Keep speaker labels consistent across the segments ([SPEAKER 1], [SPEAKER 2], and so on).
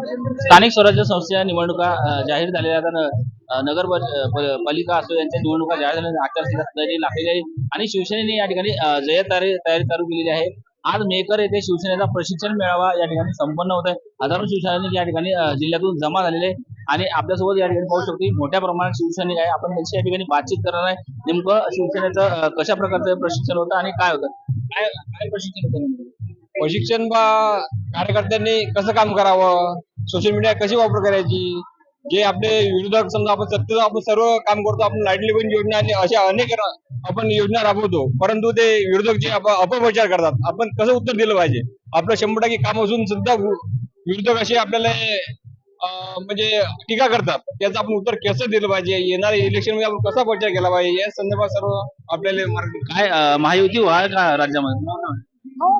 [SPEAKER 1] स्थानिक स्वराज्य संस्थेच्या निवडणुका जाहीर झालेल्या आता नगर पालिका असो यांच्या निवडणुका जाहीर झाल्या आचारसंहिता लागलेली आहे. आणि शिवसेनेने या ठिकाणी जयतारी तयारी चालू केलेली आहे. आज मेकर येथे शिवसेनेचा प्रशिक्षण मेळावा या ठिकाणी संपन्न होत आहे. हजारो शिवसैनिक या ठिकाणी जिल्ह्यातून जमा झालेले आहे. आणि आपल्यासोबत या ठिकाणी पाहू शकतो मोठ्या प्रमाणात शिवसैनिक आहे. आपण त्यांची या ठिकाणी बातचीत करणार आहे. नेमकं शिवसेनेचं कशा प्रकारचं प्रशिक्षण होतं आणि काय होतं? काय काय प्रशिक्षण होतं
[SPEAKER 2] प्रशिक्षण कार्यकर्त्यांनी कसं काम करावं? सोशल मीडिया कशी वापर करायची? जे आपले विरोधक समजा आपण सत्तेत आपण सर्व काम करतो आपण लाडली बहीण योजना आणि अशा अनेक आपण योजना राबवतो. परंतु ते विरोधक जे अपप्रचार करतात. आपण कसं उत्तर दिलं पाहिजे? आपलं शंभर टक्के काम असून सुद्धा विरोधक असे आपल्याला म्हणजे टीका करतात. त्याचं आपण उत्तर कसं दिलं पाहिजे? येणाऱ्या इलेक्शनमध्ये आपण कसा प्रचार केला पाहिजे? या संदर्भात सर्व आपल्याला
[SPEAKER 1] काय महायुती व्हाय का राज्यामध्ये?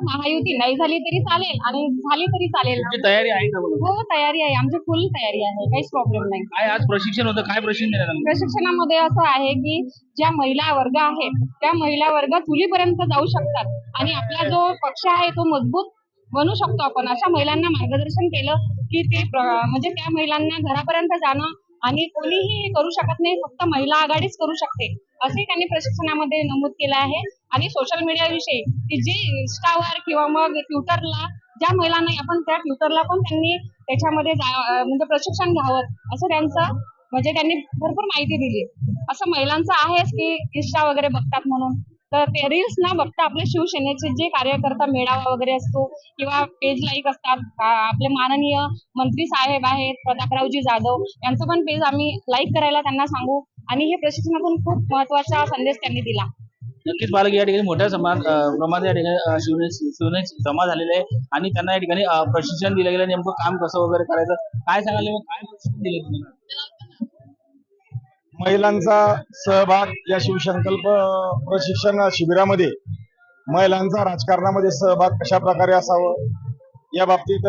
[SPEAKER 3] महायुती नाही झाली तरी चालेल आणि झाली तरी चालेल
[SPEAKER 1] तुमची तयारी आहे का
[SPEAKER 3] हो तयारी आहे. आमची फुल तयारी आहे. काहीच प्रॉब्लेम नाही.
[SPEAKER 1] काय आज प्रशिक्षण होतं? काय प्रशिक्षण?
[SPEAKER 3] प्रशिक्षणामध्ये असं आहे की ज्या महिला वर्ग आहेत त्या महिला वर्ग चुलीपर्यंत जाऊ शकतात. आणि आपला जो पक्ष आहे तो मजबूत बनू शकतो आपण. अशा महिलांना मार्गदर्शन केलं की ते प्र- म्हणजे त्या महिलांना घरापर्यंत जाणं आणि कोणीही करू शकत नाही फक्त महिला आघाडीच करू शकते. असे त्यांनी प्रशिक्षणामध्ये नमूद केलं आहे. आणि सोशल मीडियाविषयी की जे इन्स्टावर किंवा मग ट्विटरला ज्या महिलांना आपण त्या ट्विटरला पण त्यांनी त्याच्यामध्ये जा म्हणजे प्रशिक्षण घ्यावं असं त्यांचं म्हणजे त्यांनी भरपूर माहिती दिली. असं महिलांचं आहेच की इन्स्टा वगैरे बघतात म्हणून. तर ते रील्स ना बघता आपले शिवसेनेचे जे कार्यकर्ता मेळावा वगैरे असतो किंवा पेज लाईक असतात आपले माननीय मंत्री साहेब आहेत प्रतापरावजी जाधव यांचं पण पेज आम्ही लाईक करायला त्यांना सांगू. आणि हे प्रशिक्षणातून खूप महत्त्वाचा संदेश त्यांनी दिला.
[SPEAKER 1] नक्कीच पालक या ठिकाणी मोठ्या समान अ, प्रमाणात या ठिकाणी शिवने जमा झालेले आहे. आणि त्यांना या ठिकाणी प्रशिक्षण दिलं गेलं. नेमकं काम कसं वगैरे करायचं? काय सांगाल नेमकं? काय प्रशिक्षण दिलं तुम्हाला
[SPEAKER 4] महिलांचा सहभाग या शिवसंकल्प प्रशिक्षण शिबिरामध्ये महिलांचा राजकारणामध्ये सहभाग कशा प्रकारे असावं? या बाबतीत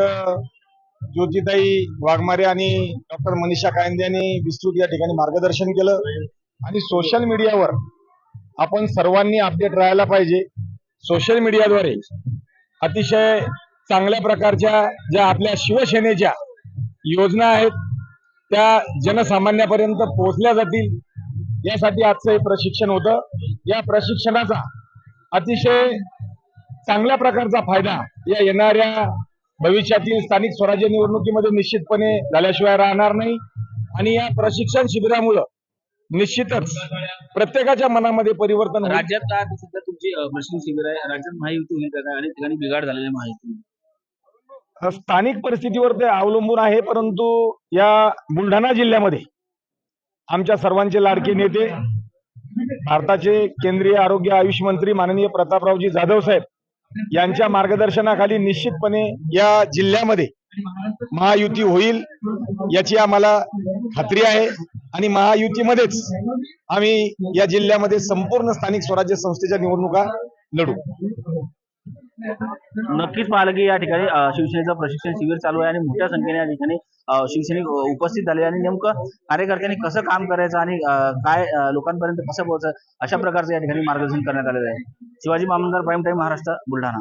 [SPEAKER 4] ज्योतिताई वाघमारे आणि डॉक्टर मनीषा कायंदे यांनी विस्तृत या ठिकाणी मार्गदर्शन केलं. आणि सोशल मीडियावर आपण सर्वांनी अपडेट राहायला पाहिजे. सोशल मीडियाद्वारे अतिशय चांगल्या प्रकारच्या ज्या आपल्या शिवसेनेच्या योजना आहेत त्या जनसामान्यापर्यंत पोहोचल्या जातील. यासाठी आजचं हे प्रशिक्षण होतं. या प्रशिक्षणाचा अतिशय चांगल्या प्रकारचा फायदा या येणाऱ्या भविष्यातील स्थानिक स्वराज्य निवडणुकीमध्ये निश्चितपणे झाल्याशिवाय राहणार नाही आणि या प्रशिक्षण शिबिरामुळं निश्चितच प्रत्येकाच्या मनामध्ये परिवर्तन.
[SPEAKER 1] राज्यात आता सध्या तुमची प्रशिक्षण शिबिर आहे राज्यात महायुती होईल का? अनेक ठिकाणी बिघाड झालेले महायुती
[SPEAKER 4] स्थानिक परिस्थितीवर ते अवलंबून आहे परंतु या बुलढाणा जिल्ह्यामध्ये आमच्या सर्वांचे लाडके नेते भारताचे केंद्रीय आरोग्य आयुष मंत्री माननीय प्रतापरावजी जाधव साहेब यांच्या मार्गदर्शनाखाली निश्चितपणे या जिल्ह्यामध्ये महायुती होईल याची आम्हाला खात्री आहे. आणि महायुतीमध्येच आम्ही या जिल्ह्यामध्ये संपूर्ण स्थानिक स्वराज्य संस्थेच्या निवडणुका लढू.
[SPEAKER 1] नक्कीच पाहिलं की या ठिकाणी शिवसेनेचं प्रशिक्षण शिबिर चालू आहे आणि मोठ्या संख्येने या ठिकाणी शिवसैनिक उपस्थित झाले आणि नेमकं कार्यकर्त्यांनी कसं काम करायचं आणि काय लोकांपर्यंत कसं पोहोचायचं अशा प्रकारचं या ठिकाणी मार्गदर्शन करण्यात आलेलं आहे. शिवाजी मामदार प्राईम टाईम महाराष्ट्र बुलढाणा.